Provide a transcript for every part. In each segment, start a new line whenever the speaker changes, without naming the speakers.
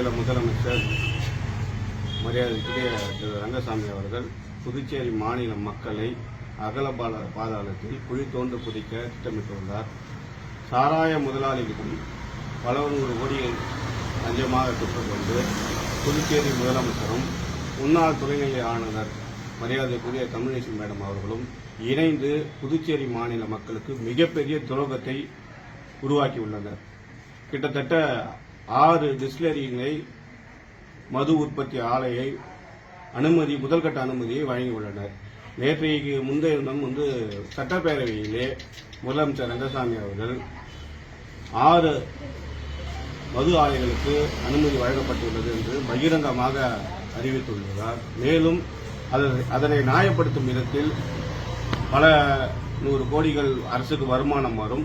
மாநில முதலமைச்சர் மரியாதைக்குரிய திரு ரங்கசாமி அவர்கள் புதுச்சேரி மாநில மக்களை அகல பாதாளத்தில் குழி தோண்டு புதைக்க திட்டமிட்டுள்ளார். சாராய முதலாளிகளிடம் பல நூறு கோடியை லஞ்சமாக பெற்றுக்கொண்டு புதுச்சேரி முதலமைச்சரும் முன்னாள் துணைநிலை ஆளுநர் மரியாதைக்குரிய தமிழிசை மேடம் அவர்களும் இணைந்து புதுச்சேரி மாநில மக்களுக்கு மிகப்பெரிய துரோகத்தை உருவாக்கியுள்ளனர். கிட்டத்தட்ட ஆறு டிஸ்டிலரிகளை மது உற்பத்தி ஆலையை அனுமதி முதல்கட்ட அனுமதியை வழங்கியுள்ளனர் நேற்றைக்கு முந்தைய தினம் வந்து சட்டப்பேரவையிலே முதலமைச்சர் ரங்கசாமி அவர்கள் ஆறு மது ஆலைகளுக்கு அனுமதி வழங்கப்பட்டுள்ளது என்று பகிரங்கமாக அறிவித்துள்ளார் மேலும் அதனை நியாயப்படுத்தும் விதத்தில் பல நூறு கோடிகள் அரசுக்கு வருமானம் வரும்.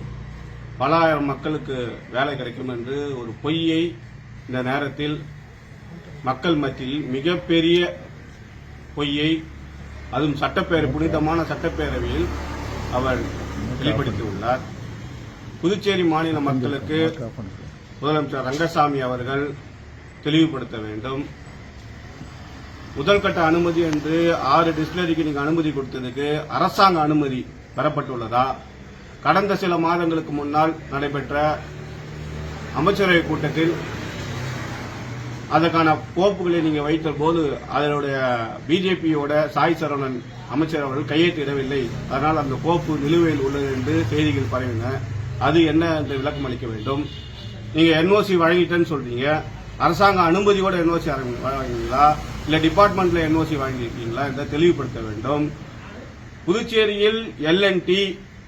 பல ஆயிரம் மக்களுக்கு வேலை கிடைக்கும் என்று ஒரு பொய்யை இந்த நேரத்தில் மக்கள் மத்தியில் மிகப்பெரிய பொய்யை அதுவும் சட்டப்பேரவை புனிதமான சட்டப்பேரவையில் அவர் வெளிப்படுத்தியுள்ளார். புதுச்சேரி மாநில மக்களுக்கு முதலமைச்சர் ரங்கசாமி அவர்கள் தெளிவுபடுத்த வேண்டும். முதல்கட்ட அனுமதி என்று ஆறு டிஸ்டிலரிக்கு நீங்கள் அனுமதி கொடுத்ததுக்கு அரசாங்க அனுமதி பெறப்பட்டுள்ளதா? கடந்த சில மாதங்களுக்கு முன்னால் நடைபெற்ற அமைச்சரவை கூட்டத்தில் அதற்கான கோப்புகளை நீங்க வைத்த போது அதனுடைய பிஜேபியோட சாய் சரவணன் அமைச்சர் அவர்கள் கையெழுத்திடவில்லை. அதனால் அந்த கோப்பு நிலுவையில் உள்ளது என்று செய்திகள் பரவின. அது என்ன என்று விளக்கம் அளிக்க வேண்டும். நீங்க என்ஓசி வழங்கிட்டேன்னு சொல்றீங்க. அரசாங்க அனுமதியோட என்ஓசி வழங்குவீங்களா இல்ல டிபார்ட்மெண்ட்ல என்ஓசி வாங்கியிருக்கீங்களா என்று தெளிவுபடுத்த வேண்டும். புதுச்சேரியில் எல்என்டி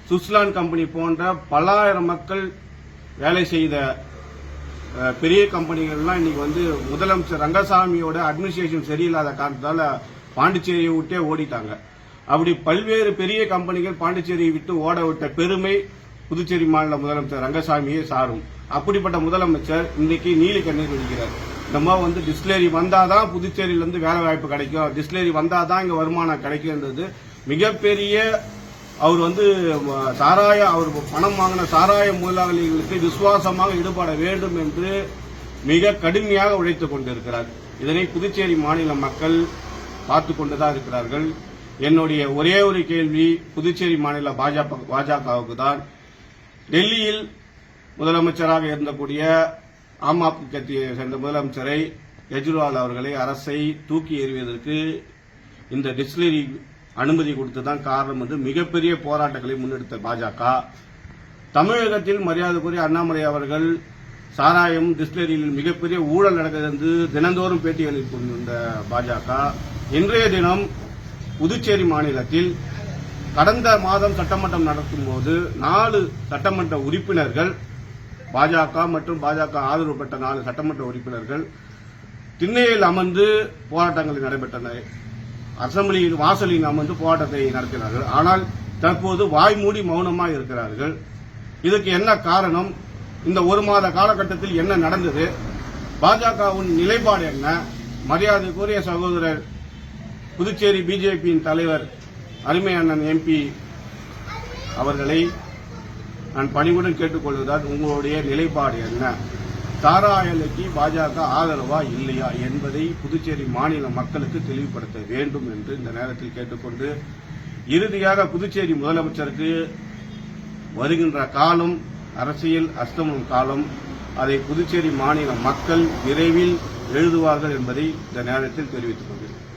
சுவிட்சர்லாந்து கம்பெனி போன்ற பல்லாயிரம் மக்கள் வேலை செய்த பெரிய கம்பெனிகள்லாம் இன்னைக்கு வந்து முதலமைச்சர் ரங்கசாமியோட அட்மினிஸ்ட்ரேஷன் சரியில்லாத காரணத்தால் பாண்டிச்சேரியை விட்டே ஓடிட்டாங்க. அப்படி பல்வேறு பெரிய கம்பெனிகள் பாண்டிச்சேரியை விட்டு ஓட விட்ட பெருமை புதுச்சேரி மாநில முதலமைச்சர் ரங்கசாமியே சாரும். அப்படிப்பட்ட முதலமைச்சர் இன்னைக்கு நீலி கண்ணீர் விடுகிறார். நம்ம வந்து டிஸ்லேரி வந்தாதான் புதுச்சேரியிலிருந்து வேலை வாய்ப்பு கிடைக்கும். டிஸ்டிலரி வந்தாதான் இங்க வருமானம் கிடைக்கும்ன்றது மிகப்பெரிய அவர் வந்து சாராய அவர் பணம் வாங்கின சாராய முதலாளிகளுக்கு விசுவாசமாக ஈடுபட வேண்டும் என்று மிக கடுமையாக உழைத்துக் கொண்டிருக்கிறார். இதனை புதுச்சேரி மாநில மக்கள் பார்த்து கொண்டுதான் இருக்கிறார்கள். என்னுடைய ஒரே ஒரு கேள்வி புதுச்சேரி மாநில பாஜக பாஜகவுக்கு தான். டெல்லியில் முதலமைச்சராக இருந்தக்கூடிய ஆம் ஆத்மி கட்சியை சேர்ந்த முதலமைச்சரை கெஜ்ரிவால் அவர்களை அரசை தூக்கி எறிவதற்கு இந்த டிஸ்லரி அனுமதி கொடுத்து தான் காரணம் வந்து மிகப்பெரிய போராட்டங்களை முன்னெடுத்த பாஜக. தமிழகத்தில் மரியாதைக்குரிய அண்ணாமலை அவர்கள் சாராயம் டிஸ்டிலரியில் மிகப்பெரிய ஊழல் நடக்கிறது என்று தினந்தோறும் பேட்டிகளில் கொண்டிருந்த பாஜக இன்றைய தினம் புதுச்சேரி மாநிலத்தில் கடந்த மாதம் சட்டமன்றம் நடத்தும் போது நாலு சட்டமன்ற உறுப்பினர்கள் பாஜக மற்றும் பாஜக ஆதரவு பெற்ற நாலு சட்டமன்ற உறுப்பினர்கள் திண்ணையில் அமர்ந்து போராட்டங்கள் நடைபெற்றன. அசம்பிளியில் வாசலில் அமர்ந்து போராட்டத்தை நடத்தினார்கள். ஆனால் தற்போது வாய்மூடி மௌனமாக இருக்கிறார்கள். இதுக்கு என்ன காரணம்? இந்த ஒரு மாத காலகட்டத்தில் என்ன நடந்தது? பாஜகவின் நிலைப்பாடு என்ன? மரியாதைக்குரிய சகோதரர் புதுச்சேரி பிஜேபியின் தலைவர் அருமை அண்ணன் எம்பி அவர்களை நான் பணிவுடன் கேட்டுக்கொள்வதால் உங்களுடைய நிலைப்பாடு என்ன? தாராயலைக்கு பாஜக ஆதரவா இல்லையா என்பதை புதுச்சேரி மாநில மக்களுக்கு தெளிவுபடுத்த வேண்டும் என்று இந்த நேரத்தில் கேட்டுக்கொண்டு இறுதியாக புதுச்சேரி முதலமைச்சருக்கு வருகின்ற காலம் அரசியல் அஸ்தமம் காலம் அதை புதுச்சேரி மாநில மக்கள் விரைவில் எழுதுவார்கள் என்பதை இந்த நேரத்தில் தெரிவித்துக் கொள்கிறேன்.